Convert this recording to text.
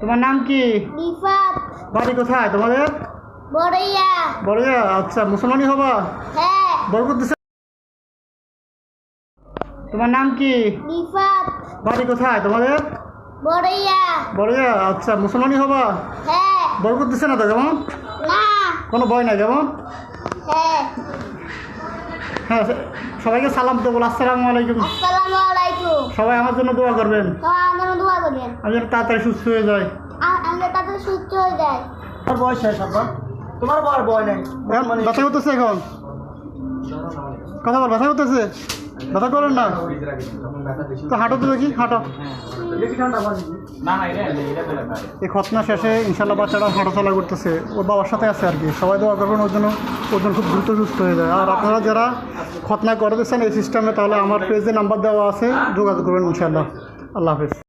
তোমার নাম কি? বাড়ি কোথায়? তোমাদের? বড়িয়া আচ্ছা মুসলমানি হবা? হ্যাঁ। বরকত তোমার নাম কি? বাড়ি কোথায়? তোমাদের? বড়িয়া আচ্ছা মুসলমানি হবা? হ্যাঁ। বরকত দিছে না তো কেমন? কোনো ভয় নাই কেমন? হ্যাঁ। হ্যাঁ সবাইকে সালাম দেবো আসসালামু আলাইকুম। আসসালামু আলাইকুম সবাই আমার জন্য দোয়া করবেন। আমার দোয়া করবেন। আমি যেন তাড়াতাড়ি সুস্থ হয়ে যায় আ- আমরা তাতে সুস্থ হয়ে যায় তোমার বয়স শেষ আব্বা। তোমার বড় বয় নাই। এখন ব্যথা করতেছে এখন। কথা বল ব্যথা করতেছে? ব্যথা করেন না? তো হাঁটো তো দেখি হাঁটো। এই খতনা শেষে ইনশাল্লাহ বাচ্চারা হাঁটাচলা করতেছে। ওর বাবার সাথে আছে আর কি। সবাই দোয়া করবেন ওর জন্য ওজন জন্য খুব দ্রুত সুস্থ হয়ে যায়। আর আপনারা যারা খতনা করে দিচ্ছেন এই সিস্টেমে তাহলে আমার পেজে নাম্বার দেওয়া আছে। যোগাযোগ করবেন ইনশাল্লাহ আল্লাহ হাফিজ।